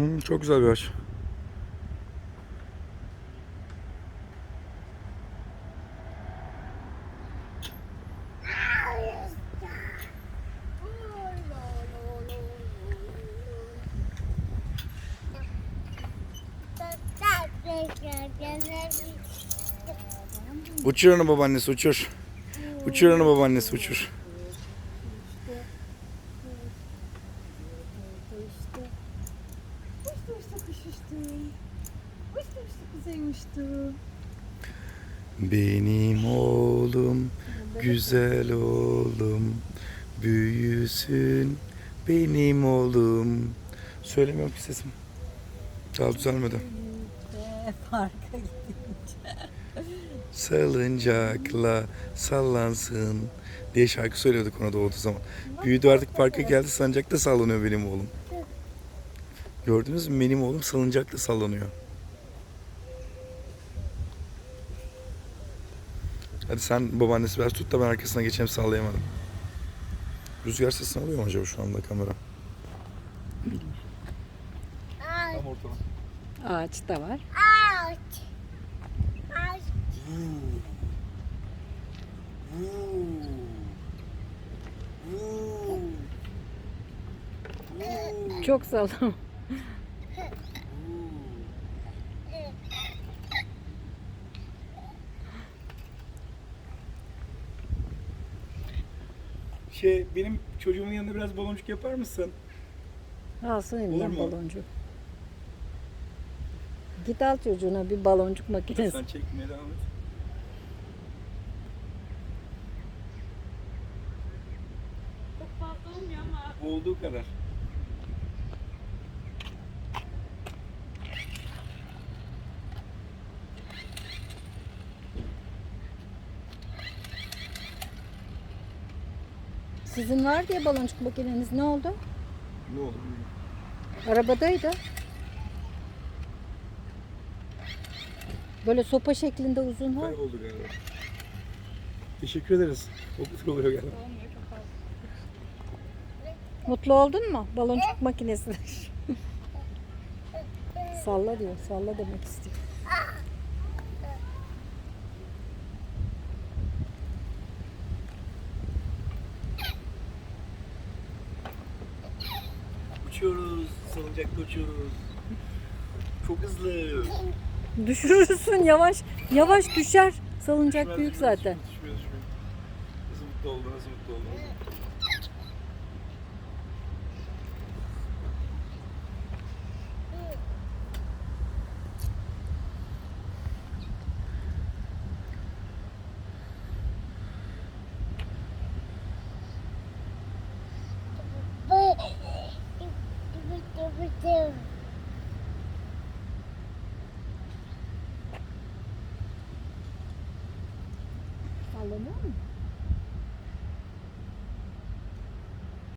Hı, çok güzel bir ağaç. Uçur onu babaannesi uçur. Uçur onu babaannesi uçur. Benim oğlum, güzel oğlum, büyüsün benim oğlum. Söylemiyorum ki sesim. Daha düzelmedi. Parka gidince. Salıncakla sallansın diye şarkı söylüyorduk ona doğduğu zaman. Büyüdü artık parka geldi salıncakta sallanıyor benim oğlum. Gördünüz mü benim oğlum salıncakla sallanıyor. Hadi sen babaannesi biraz tut da ben arkasına geçeyim sallayamadım. Rüzgar sesini alıyor mu acaba şu anda kamera? Tam ortada. Ağaç da var. Çok sağlam. Şey benim çocuğumun yanında biraz baloncuk yapar mısın? Alsın Olur elinden mu? baloncuk. Git al çocuğuna bir baloncuk makinesi. Sen çekmeye devam et. Çok fazla olmuyor ama Olduğu kadar. Sizin var diye baloncuk makineniz ne oldu? Ne oldu? Arabadaydı. Böyle sopa şeklinde uzun var. Kayboldu galiba. Teşekkür ederiz. Çok güzel oluyor galiba. Mutlu oldun mu? Baloncuk makinesi. salla diyor. Salla demek istiyor. Uçuyoruz. Salıncakta uçuyoruz. Çok hızlı. Düşürürsün yavaş. Yavaş düşer. Salıncak Düşmez, büyük düşmez, zaten. Düşmüyor, düşmüyor. Nasıl mutlu oldu, nasıl mutlu oldu. yapacağım.